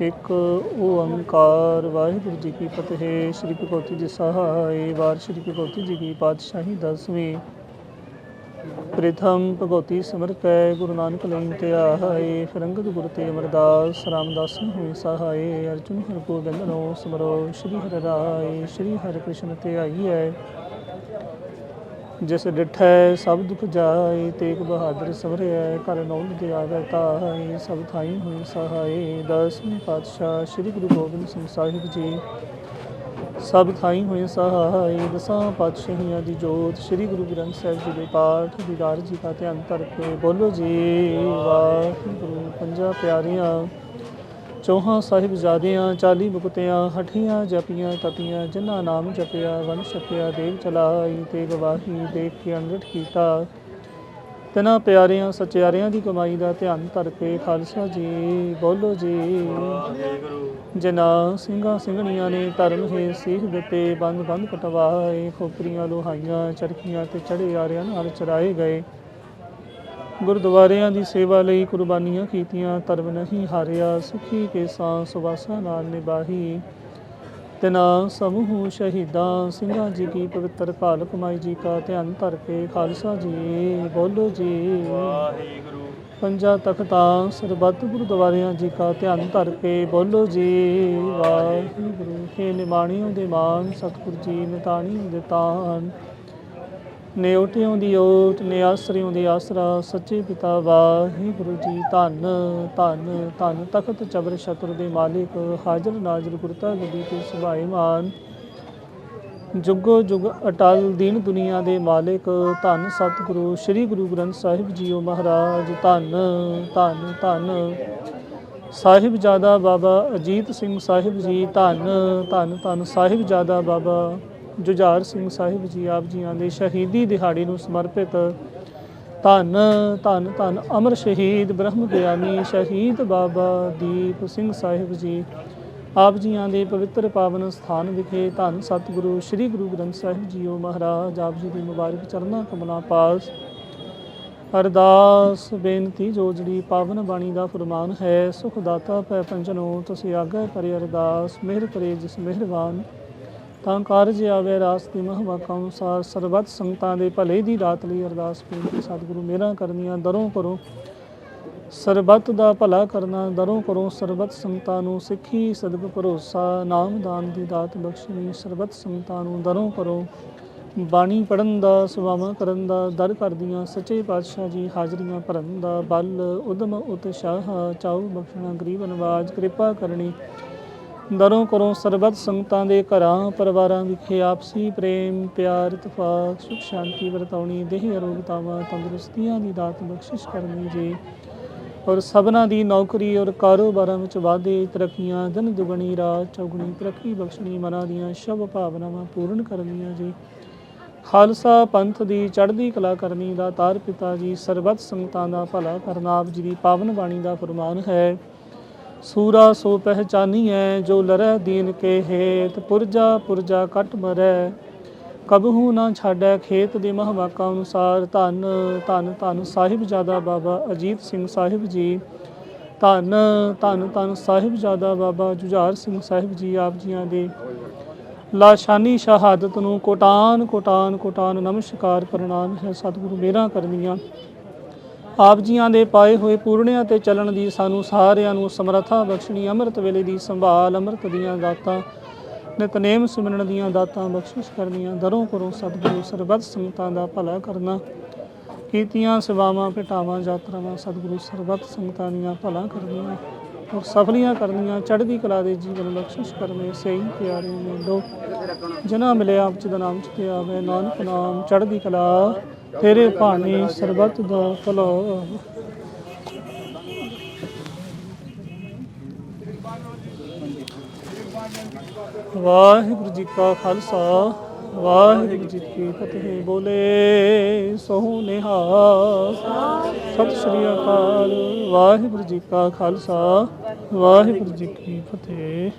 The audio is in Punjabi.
ਇੱਕ ਓੰਕਾਰ ਵਾਹਿਗੁਰੂ ਜੀ ਕੀ ਫਤਿਹ, ਸ੍ਰੀ ਭਗਵਤੀ ਜੀ ਸਹਾਏ ਵਾਰ ਸ੍ਰੀ ਭਗਵਤੀ ਜੀ ਕੀ ਪਾਤਸ਼ਾਹੀ ਦਸਵੀਂ। ਪ੍ਰਥਮ ਭਗਵਤੀ ਸਿਮਰਤੈ ਗੁਰੂ ਨਾਨਕ ਲੈਣ ਤੇ ਆਹਾਏ ਫਿਰੰਗਤ ਗੁਰ ਤੇ ਅਮਰਦਾਸ, ਰਾਮਦਾਸ ਹੋਏ ਸਹਾਏ, ਅਰਜੁਨ ਹਰ ਗੋਬਿੰਦ ਨੋ ਸਿਮਰੋ, ਸ੍ਰੀ ਹਰਿ ਰਾਏ, ਸ੍ਰੀ ਹਰਿ ਕ੍ਰਿਸ਼ਨ ਤੇ ਆਈਐ। ਜਿਸ ਡਿਠੈ ਸਭ ਦੁਖ ਜਾਏ, ਤੇਗ ਬਹਾਦਰ ਸਵਰਿਐ ਕਰ ਨੌਲ ਦੇ ਆਵੇ ਤਾਈ ਸਭ ਥਾਈ ਹੋਈ ਸਹਾਈ ਦਸਵੇਂ ਪਾਤਸ਼ਾਹ ਸ੍ਰੀ ਗੁਰੂ ਗੋਬਿੰਦ ਸਿੰਘ ਸਾਹਿਬ ਜੀ, ਸਭ ਥਾਈ ਹੋਏ ਸਹਾਈ ਦਸਾਂ ਪਾਤਸ਼ਾਹੀਆਂ ਦੀ ਜੋਤ ਸ੍ਰੀ ਗੁਰੂ ਗ੍ਰੰਥ ਸਾਹਿਬ ਜੀ ਦੇ ਪਾਠ ਦੀਦਾਰ ਜੀ ਦਾ ਧਿਆਨ ਧਰ ਕੇ ਬੋਲੋ ਜੀ, ਵਾਹਿਗੁਰੂ, ਪੰਜਾਂ ਪਿਆਰੀਆਂ। ਚੌਹਾਂ ਸਾਹਿਬਜ਼ਾਦਿਆਂ ਚਾਲੀ ਮੁਕਤਿਆਂ, ਹਠੀਆਂ ਜਪੀਆਂ, ਤਪੀਆਂ, ਜਿਨ੍ਹਾਂ ਨਾਮ ਜਪਿਆ, ਵਨ ਛਪਿਆ ਦੇਵ ਚਲਾਈ ਤੇ ਗਵਾਹੀ ਦੇਖ ਕੇ ਅੰਗਠ ਕੀਤਾ। ਤਿਨਾਂ ਪਿਆਰਿਆਂ, ਸਚਿਆਰਿਆਂ ਦੀ ਕਮਾਈ ਦਾ ਧਿਆਨ ਧਰ ਕੇ ਖਾਲਸਾ ਜੀ, ਬੋਲੋ ਜੀ। ਜਨਾ ਸਿੰਘਾਂ ਸਿੰਘਣੀਆਂ ਨੇ ਧਰਮ ਹੀ ਸੀਖ ਦਿੱਤੇ ਬੰਦ ਬੰਦ ਕਟਵਾਏ, ਖੋਪਰੀਆਂ, ਲੋਹਾਈਆਂ, ਚਰਖੀਆਂ ਤੇ ਚੜੇ ਆਰਿਆਂ ਨਾਲ ਚਰਾਏ ਗਏ। ਗੁਰਦੁਆਰਿਆਂ ਦੀ ਸੇਵਾ ਲਈ ਕੁਰਬਾਨੀਆਂ ਕੀਤੀਆਂ ਧਰਮ ਨਹੀਂ ਹਾਰਿਆ ਸੁਖੀ ਕੇ ਸਾਂ ਸੁਵਾਸਾਂ ਨਾਲ ਨਿਭਾਹੀ। ਤਿਨਾ ਸਮੂਹ ਸ਼ਹੀਦਾਂ ਸਿੰਘਾਂ ਜੀ ਕੀ ਪਵਿੱਤਰ ਕਾਲ ਕਮਾਈ ਜੀ ਕਾ ਧਿਆਨ ਧਰ ਕੇ ਖਾਲਸਾ ਜੀ ਬੋਲੋ ਜੀ। ਵਾਹਿਗੁਰੂ। ਪੰਜਾ ਤਖਤਾਂ ਸਰਬੱਤ ਗੁਰਦੁਆਰਿਆਂ ਜੀ ਕਾ ਧਿਆਨ ਧਰ ਕੇ ਬੋਲੋ ਜੀ। ਵਾਹਿਗੁਰੂ। ਕੇ ਨਿਮਾਣਿਓ ਦੇ ਮਾਨ ਸਤਿਗੁਰ ਜੀ ਨਿਤਾਣਿਓ ਦੇ ਤਾਨ ਨਿਉਟਿਓ ਦੀ ਓਟ, ਨਿਆਸਰਿਓ ਦੀ ਆਸਰਾ, ਸੱਚੇ ਪਿਤਾ ਵਾਹਿਗੁਰੂ ਜੀ ਧੰਨ ਧੰਨ ਧੰਨ, ਤਖਤ ਚਬਰ ਸ਼ਤਰ ਦੇ ਮਾਲਿਕ, ਹਾਜ਼ਰ ਨਾਜ਼ਰ ਗੁਰਤਾ ਗਦੀ ਤੇ ਸੁਭਾਏਮਾਨ ਜੁਗੋ ਜੁਗ ਅਟਲ ਦੀਨ ਦੁਨੀਆ ਦੇ ਮਾਲਿਕ, ਧੰਨ ਸਤਿਗੁਰੂ, ਸ੍ਰੀ ਗੁਰੂ ਗ੍ਰੰਥ ਸਾਹਿਬ ਜੀਓ ਮਹਾਰਾਜ, ਧੰਨ ਧੰਨ ਧੰਨ। ਸਾਹਿਬਜ਼ਾਦਾ ਬਾਬਾ ਅਜੀਤ ਸਿੰਘ ਸਾਹਿਬ ਜੀ, ਧੰਨ ਧੰਨ ਧੰਨ। ਸਾਹਿਬਜ਼ਾਦਾ ਬਾਬਾ ਜੁਝਾਰ ਸਿੰਘ ਸਾਹਿਬ ਜੀ ਆਪ ਜੀਆਂ ਦੇ ਸ਼ਹੀਦੀ ਦਿਹਾੜੇ ਨੂੰ ਸਮਰਪਿਤ ਧੰਨ ਧੰਨ ਧੰਨ ਅਮਰ ਸ਼ਹੀਦ ਬ੍ਰਹਮ ਗਿਆਨੀ ਸ਼ਹੀਦ ਬਾਬਾ ਦੀਪ ਸਿੰਘ ਸਾਹਿਬ ਜੀ ਆਪ ਜੀਆਂ ਦੇ ਪਵਿੱਤਰ ਪਾਵਨ ਸਥਾਨ ਵਿਖੇ ਧੰਨ ਸਤਿਗੁਰੂ ਸ੍ਰੀ ਗੁਰੂ ਗ੍ਰੰਥ ਸਾਹਿਬ ਜੀਓ ਮਹਾਰਾਜ ਆਪ ਜੀ ਦੀ ਮੁਬਾਰਕ ਚਰਨਾਂ ਕਮਲਾਂ ਪਾਸ। ਅਰਦਾਸ, ਬੇਨਤੀ, ਜੋ ਜਿਹੜੀ ਪਾਵਨ ਬਾਣੀ ਦਾ ਫਰਮਾਨ ਹੈ ਸੁਖ ਦਾਤਾ ਪੈ ਪੰਜਨੋ, ਤੁਸੀਂ ਆਗੇ ਕਰੇ ਅਰਦਾਸ, ਮਿਹਰ ਕਰੇ ਜਿਸ ਮਿਹਰਬਾਨ। ਤਾਂ ਕਾਰਜ ਆਵੇ ਰਾਸ ਦੀ ਮਹਵਾ ਅਨੁਸਾਰ ਸਰਬੱਤ ਸੰਗਤਾਂ ਦੇ ਭਲੇ ਦੀ ਦਾਤ ਲਈ ਅਰਦਾਸ ਬੇਨਤੀ ਸਤਿਗੁਰੂ ਮੇਰਾ ਕਰਨੀਆਂ ਦਰੋਂ ਕਰੋ। ਸਰਬੱਤ ਦਾ ਭਲਾ ਕਰਨਾ ਦਰੋਂ ਕਰੋ। ਸਰਬੱਤ ਸੰਗਤਾਂ ਨੂੰ ਸਿੱਖੀ ਸਦਕ ਭਰੋਸਾ। ਨਾਮਦਾਨ ਦੀ ਦਾਤ ਬਖਸ਼ਣੀ ਸਰਬੱਤ ਸੰਗਤਾਂ ਨੂੰ ਦਰੋਂ ਕਰੋ। ਬਾਣੀ ਪੜਨ ਦਾ, ਸੁਭਾਵਾਂ ਕਰਨ ਦਾ, ਦਰ ਕਰਦੀਆਂ ਸੱਚੇ ਪਾਤਸ਼ਾਹ ਜੀ ਹਾਜ਼ਰੀਆਂ ਭਰਨ ਦਾ। ਬਲ, ਉਦਮ ਉਤਸ਼ਾਹ, ਚਾਉ ਬਖਸ਼ਣਾ ਗਰੀਬ ਨਵਾਜ ਕਿਰਪਾ ਕਰਨੀ। ਦਰੋਂ ਕਰੋ ਸਰਬੱਤ ਸੰਗਤਾਂ ਦੇ ਘਰਾਂ, ਪਰਿਵਾਰਾਂ ਵਿਖੇ ਆਪਸੀ ਪ੍ਰੇਮ, ਪਿਆਰ, ਇਤਫਾਕ, ਸੁਖ ਸ਼ਾਂਤੀ ਵਰਤਾਉਣੀ, ਦੇਹ ਅਰੋਗਤਾਵਾਂ, ਤੰਦਰੁਸਤੀਆਂ ਦੀ ਦਾਤ ਬਖਸ਼ਿਸ਼ ਕਰਨੀ ਜੀ। ਔਰ ਸਭਨਾ ਦੀ ਨੌਕਰੀ ਔਰ ਕਾਰੋਬਾਰਾਂ ਵਿੱਚ ਵਾਧੇ, ਤਰੱਕੀਆਂ ਦਿਨ ਦੁਗਣੀ ਰਾਤ ਚੌਗਣੀ, ਤਰੱਕੀ ਬਖਸ਼ਣੀ, ਮਨਾਂ ਦੀਆਂ ਸ਼ਭ ਭਾਵਨਾਵਾਂ ਪੂਰਨ ਕਰਨੀਆਂ ਜੀ। ਖਾਲਸਾ ਪੰਥ ਦੀ ਚੜ੍ਹਦੀ ਕਲਾ ਕਰਨੀ ਦਾ ਤਾਰ ਪਿਤਾ ਜੀ ਸਰਬੱਤ ਸੰਗਤਾਂ ਦਾ ਭਲਾ ਕਰਨਾ ਆਪ ਜੀ ਦੀ ਪਾਵਨ ਬਾਣੀ ਦਾ ਫਰਮਾਨ ਹੈ। ਸੂਰਾ ਸੋ ਪਹਿਚਾਨੀ ਹੈ ਜੋ ਲਰੈ ਦੀਨ ਕੇ ਹੇਤ, ਪੁਰਜਾ ਪੁਰਜਾ ਕਟ ਮਰੈ ਕਬਹੂ ਨਾ ਛਾੜੈ ਖੇਤ ਦੇ ਮਹਵਾਕਾ ਅਨੁਸਾਰ, ਧੰਨ ਧੰਨ ਧੰਨ ਸਾਹਿਬਜ਼ਾਦਾ ਬਾਬਾ ਅਜੀਤ ਸਿੰਘ ਸਾਹਿਬ ਜੀ। ਧੰਨ ਧੰਨ ਧੰਨ ਸਾਹਿਬਜ਼ਾਦਾ ਬਾਬਾ ਜੁਝਾਰ ਸਿੰਘ ਸਾਹਿਬ ਜੀ ਆਪ ਜੀਆਂ ਦੇ। ਲਾਸ਼ਾਨੀ ਸ਼ਹਾਦਤ ਨੂੰ ਕੋਟਾਨ ਕੋਟਾਨ ਕੋਟਾਨ ਨਮਸਕਾਰ ਪ੍ਰਣਾਮ ਹੈ ਸਤਿਗੁਰੂ ਮੇਰਾ ਕਰਨੀਆਂ ਆਪ ਜੀਆਂ ਦੇ ਪਾਏ ਹੋਏ ਪੂਰਣਿਆਂ ਤੇ ਚੱਲਣ ਦੀ ਸਾਨੂੰ ਸਾਰਿਆਂ ਨੂੰ ਸਮਰੱਥਾ ਬਖਸ਼ਣੀ, ਅੰਮ੍ਰਿਤ ਵੇਲੇ ਦੀ ਸੰਭਾਲ, ਅੰਮ੍ਰਿਤ ਦੀਆਂ ਦਾਤਾਂ, ਨਿਤਨੇਮ ਸਿਮਰਨ ਦੀਆਂ ਦਾਤਾਂ ਬਖਸ਼ਿਸ਼ ਕਰਨੀਆਂ, ਦਰੋਂ ਕਰੋ ਸਤਿਗੁਰੂ ਸਰਬੱਤ ਸੰਗਤਾਂ ਦਾ ਭਲਾ ਕਰਨਾ। ਕੀਤੀਆਂ ਸੇਵਾਵਾਂ ਭਟਾਵਾਂ ਯਾਤਰਾਵਾਂ ਸਤਿਗੁਰੂ ਸਰਬੱਤ ਸੰਗਤਾਂ ਦੀਆਂ ਭਲਾ ਕਰਨੀਆਂ। ਔਰ ਸਫਲੀਆਂ ਕਰਨੀਆਂ, ਚੜ੍ਹਦੀ ਕਲਾ ਦੇ ਜੀਵਨ ਬਖਸ਼ਿਸ਼ ਕਰਨੇ ਸਹੀ ਪਿਆਰੇ ਮੇਲੋ। ਜਨਾ ਮਿਲਿਆ, ਆਪ ਜੀ ਦਾ ਨਾਮ ਚਿਤੇ ਆਵੇ ਨਾਨਕ ਨਾਮ, ਚੜ੍ਹਦੀ ਕਲਾ। ਤੇਰੇ ਭਾਣੇ ਸਰਬਤ ਦਾ ਭਲਾ ਵਾਹਿਗੁਰੂ ਜੀ ਕਾ ਖਾਲਸਾ, ਵਾਹਿਗੁਰੂ ਜੀ ਕੀ ਫਤਿਹ। ਬੋਲੇ ਸੋਹ ਨਿਹਾਲ। ਸਤਿ ਸ੍ਰੀ ਅਕਾਲ। ਵਾਹਿਗੁਰੂ ਜੀ ਕਾ ਖਾਲਸਾ, ਵਾਹਿਗੁਰੂ ਜੀ ਕੀ ਫਤਿਹ।